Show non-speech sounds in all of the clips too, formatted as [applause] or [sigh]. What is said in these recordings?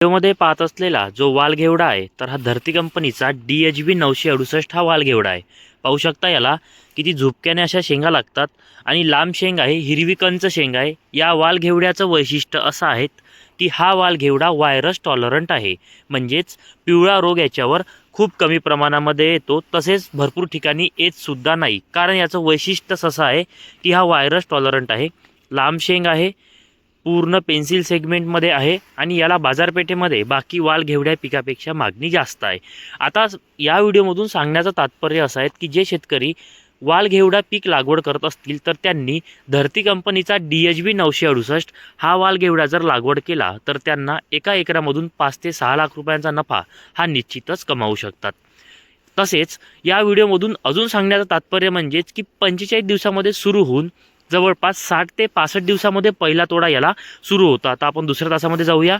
व्हिडिओमध्ये पाहत असलेला जो वालघेवडा आहे तर हा धरती कंपनीचा डी एच बी नऊशे अडुसष्ट हा वालघेवडा आहे. पाहू शकता याला किती झुपक्याने अशा शेंगा लागतात आणि लांब शेंग आहे हिरवी कंच शेंग आहे. या वालघेवड्याचं वैशिष्ट्य असं आहे की हा वालघेवडा व्हायरस टॉलरंट आहे. म्हणजेच पिवळा रोग याच्यावर खूप कमी प्रमाणामध्ये येतो तसेच भरपूर ठिकाणी येतसुद्धा नाही. कारण याचं वैशिष्ट्यच असं आहे की हा व्हायरस टॉलरंट आहे. लांब शेंग आहे पूर्ण पेन्सिल सेगमेंटमध्ये आहे आणि याला बाजारपेठेमध्ये बाकी वाल घेवड्या पिकापेक्षा मागणी जास्त आहे. आता या व्हिडिओमधून सांगण्याचं तात्पर्य असं आहे की जे शेतकरी वाल घेवडा पीक लागवड करत असतील तर त्यांनी धरती कंपनीचा डी एच बी नऊशे अडुसष्ट हा वाल घेवडा जर लागवड केला तर त्यांना एका एकरामधून पाच ते सहा लाख रुपयांचा नफा हा निश्चितच कमावू शकतात. तसेच या व्हिडिओमधून अजून सांगण्याचं तात्पर्य म्हणजेच की पंचेचाळीस दिवसामध्ये सुरू होऊन जवळपास साठ ते पासष्ट दिवसामध्ये पहिला तोडा याला सुरू होता. आता आपण दुसऱ्या तासामध्ये जाऊया.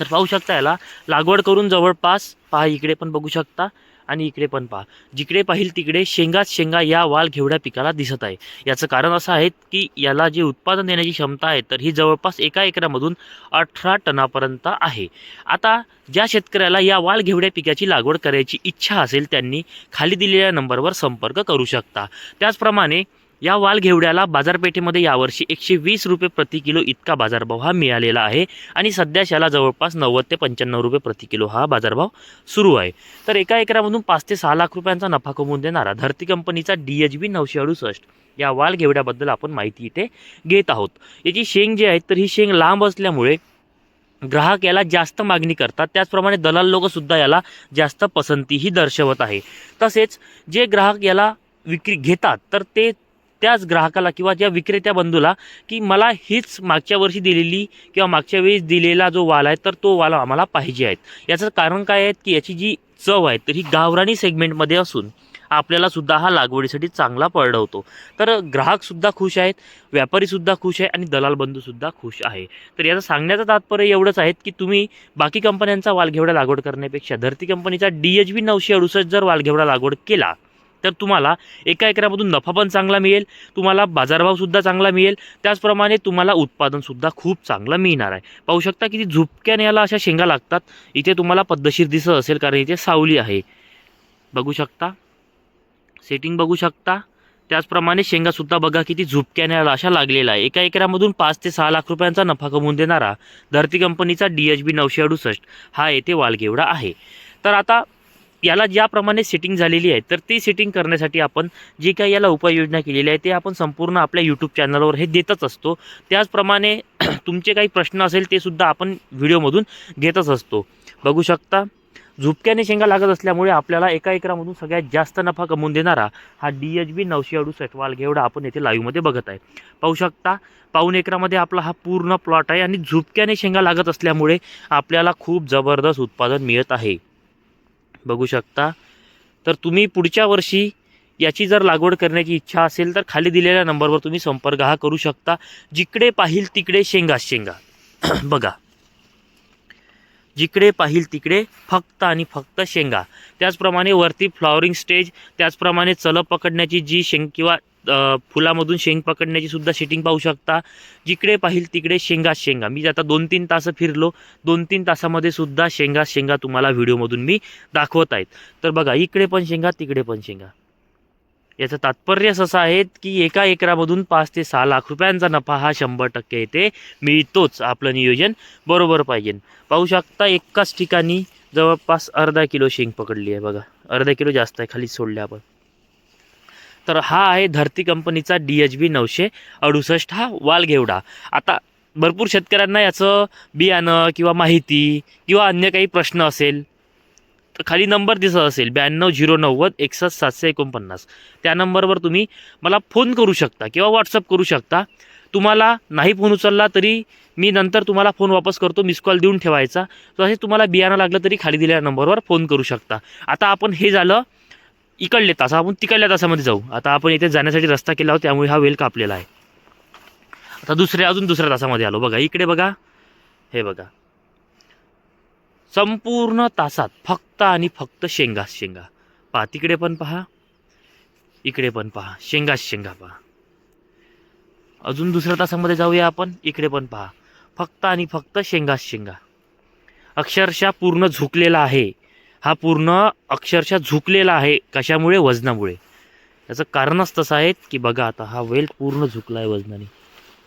तर पाहू शकता याला लागवड करून जवळपास पहा इकडे पण बघू शकता आणि इकडे पण पहा. जिकडे पाहिल तिकडे शेंगाच शेंगा या वाल घेवड्या पिकाला दिसत आहे. याचं कारण असं आहे की याला जे उत्पादन देण्याची क्षमता आहे तर ही जवळपास एका एकरामधून अठरा टनापर्यंत आहे. आता ज्या शेतकऱ्याला या वाल घेवड्या पिकाची लागवड करायची इच्छा असेल त्यांनी खाली दिलेल्या नंबरवर संपर्क करू शकता. त्याचप्रमाणे या वाल घेवड्याला बाजारपेठेमध्ये यावर्षी एकशे वीस रुपये प्रति किलो इतका बाजारभाव हा मिळालेला आहे. आणि सध्या याला जवळपास नव्वद ते पंच्याण्णव रुपये प्रति किलो हा बाजारभाव सुरू आहे. तर एका एकरामधून पाच ते सहा लाख रुपयांचा नफा कमवून देणारा धरती कंपनीचा डी एच बी नऊशे अडुसष्ट या वाल घेवड्याबद्दल आपण माहिती इथे घेत आहोत. याची शेंग जी आहे तर ही शेंग लांब असल्यामुळे ग्राहक याला जास्त मागणी करतात. त्याचप्रमाणे दलाल लोकसुद्धा याला जास्त पसंतीही दर्शवत आहे. तसेच जे ग्राहक याला विक्री घेतात तर ते त्याच ग्राहकाला किंवा ज्या विक्रेत्या बंधूला की मला हीच मागच्या वर्षी दिलेली किंवा मागच्या वेळेस दिलेला जो वाल आहे तर तो वाल आम्हाला पाहिजे आहेत. याचं कारण काय आहे की याची जी चव आहे तर ही गावराणी सेगमेंटमध्ये असून आपल्याला सुद्धा हा लागवडीसाठी चांगला पडवतो तर ग्राहकसुद्धा खुश आहेत व्यापारीसुद्धा खुश आहे आणि दलाल बंधूसुद्धा खुश आहे. तर याचं सांगण्याचं तात्पर्य एवढंच आहे की तुम्ही बाकी कंपन्यांचा वालघेवडा लागवड करण्यापेक्षा धरती कंपनीचा डी एच बी नऊशे अडुसष्ट जर वालघेवडा लागवड केला तर तुम्हाला एका एकरामधून नफा पण चांगला मिळेल तुम्हाला बाजारभावसुद्धा चांगला मिळेल. त्याचप्रमाणे तुम्हाला उत्पादनसुद्धा खूप चांगलं मिळणार आहे. पाहू शकता किती झुपक्याने याला अशा शेंगा लागतात. इथे तुम्हाला पद्धतशीर दिसत असेल कारण इथे सावली आहे. बघू शकता. सेटिंग बघू शकता. त्याचप्रमाणे शेंगासुद्धा बघा किती झुपक्याने अशा लागलेला आहे. एका एकरामधून पाच ते सहा लाख रुपयांचा नफा कमवून देणारा धरती कंपनीचा डी एच बी नऊशे अडुसष्ट हा येथे वालगेवडा आहे. तर आता याला ज्याप्रमाणे सेटिंग झालेली आहे तर ती सेटिंग करण्यासाठी आपण जी काही याला उपाययोजना केलेली आहे ते आपण संपूर्ण आपल्या यूट्यूब चॅनलवर हे देतच असतो. त्याचप्रमाणे [clears throat] तुमचे काही प्रश्न असेल ते सुद्धा आपण व्हिडिओमधून घेतच असतो. बघू शकता झुपक्याने शेंगा लागत असल्यामुळे आपल्याला एका एकरामधून सगळ्यात जास्त नफा कमवून देणारा हा डी एच बी नऊशे अडुसष्ट वाल घेवडा आपण येथे लाईव्हमध्ये बघत आहे. पाहू शकता पाऊन एकरामध्ये आपला हा पूर्ण प्लॉट आहे आणि झुपक्याने शेंगा लागत असल्यामुळे आपल्याला खूप जबरदस्त उत्पादन मिळत आहे. बघू शकता. तर तुम्ही पुढच्या वर्षी याची जर लागवड करण्याची इच्छा असेल तर खाली दिलेल्या नंबरवर तुम्ही संपर्क हा करू शकता. जिकडे पाहिल तिकडे शेंगा शेंगा. [clears throat] बघा. जिकडे पाहिल तिकडे फक्त आणि फक्त शेंगा. त्याचप्रमाणे वरती फ्लॉवरिंग स्टेज त्याचप्रमाणे चल पकडण्याची जी शेंग किंवा फुलामधून शेंग पकडण्याची सुद्धा सेटिंग पाहू शकता. जिकडे पाहिल तिकडे शेंगा शेंगा. मी आता दोन तीन तास फिरलो. दोन तीन तासामध्ये सुद्धा शेंगा शेंगा तुम्हाला व्हिडिओमधून मी दाखवत आहेत. तर बघा इकडे पण शेंगा तिकडे पण शेंगा. याचं तात्पर्यच असं आहे की एका एकरामधून पाच ते सहा लाख रुपयांचा नफा हा शंभर टक्के येते मिळतोच. आपलं नियोजन बरोबर पाहिजे. पाहू शकता एकाच ठिकाणी जवळपास अर्धा किलो शेंग पकडली आहे बघा. अर्धा किलो जास्त आहे खाली सोडले आपण. तर हा आहे धरती कंपनीचा डी एच बी नऊशे अडुसष्ट हा वालघेवडा आता भरपूर शेतकऱ्यांना याचं बियाणं किंवा माहिती किंवा अन्य काही प्रश्न असेल तर खाली नंबर दिसत असेल ब्याण्णव झिरो नव्वद एकसष्ट सातशे एकोणपन्नास. त्या नंबरवर तुम्ही मला फोन करू शकता किंवा व्हॉट्सअप करू शकता. तुम्हाला नाही फोन उचलला तरी मी नंतर तुम्हाला फोन वापस करतो मिस कॉल देऊन ठेवायचा. तसेच तुम्हाला बियाणं लागलं तरी खाली दिलेल्या नंबरवर फोन करू शकता. आता आपण हे झालं इकडले तास आपण तिकडल्या तासामध्ये जाऊ. आता आपण इथे जाण्यासाठी रस्ता केला होता त्यामुळे हा वेल कापलेला आहे. आता दुसऱ्या अजून दुसऱ्या तासामध्ये आलो. बघा इकडे बघा. हे बघा. संपूर्ण तासात फक्त आणि फक्त शेंगाच शेंगा. पहा तिकडे पण पहा. इकडे पण पहा. शेंगाच शेंगा पहा. अजून दुसऱ्या तासामध्ये जाऊया आपण. इकडे पण पहा. फक्त आणि फक्त शेंगाच शेंगा. अक्षरशः पूर्ण झुकलेला आहे. हा पूर्ण अक्षरशः झुकलेला आहे कशामुळे? वजनामुळे. याचं कारणच तसं आहे की बघा आता हा वेल पूर्ण झुकला आहे वजनाने.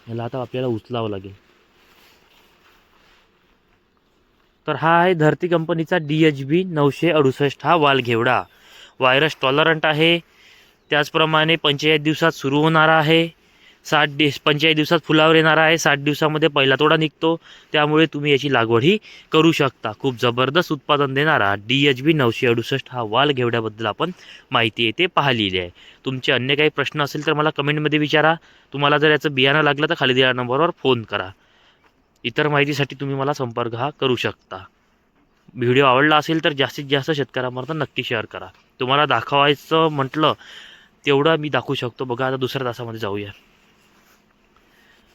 याला आता आपल्याला उचलावं लागेल. तर हा आहे धरती कंपनीचा डी एच बी नऊशे अडुसष्ट हा वालघेवडा व्हायरस टॉलरंट आहे. त्याचप्रमाणे पंचेचाळीस दिवसात सुरू होणारा आहे. साठ दिवस पंचेचाळीस दिवसात फुलावर येणार आहे. साठ दिवसामध्ये पहिला तोडा निघतो. त्यामुळे तुम्ही याची लागवडही करू शकता. खूप जबरदस्त उत्पादन देणारा डी एच बी नऊशे अडुसष्ट हा वाल घेवड्याबद्दल आपण माहिती येते पाहिलेली आहे. तुमचे अन्य काही प्रश्न असेल तर मला कमेंटमध्ये विचारा. तुम्हाला जर याचं बियाणं लागलं तर खाली दिलेल्या नंबरवर फोन करा. इतर माहितीसाठी तुम्ही मला संपर्क हा करू शकता. व्हिडिओ आवडला असेल तर जास्तीत जास्त शेतकऱ्यांपर्यंत नक्की शेअर करा. तुम्हाला दाखवायचं म्हटलं तेवढं मी दाखवू शकतो. बघा आता दुसऱ्या तासामध्ये जाऊया.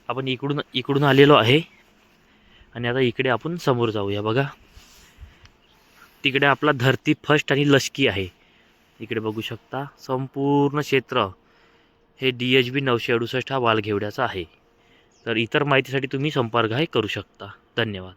आपण इकडून इकडून आलेलो आहे. आणि आता इकडे आपण समोर जाऊया बघा. तिकडे आपला धरती फर्स्ट आणि लष्की आहे. इकडे बघू शकता संपूर्ण क्षेत्र हे डी एच बी नऊशे अडुसष्ट हा वालघेवड्याचा आहे. तर इतर माहितीसाठी तुम्ही संपर्क आहे करू शकता. धन्यवाद.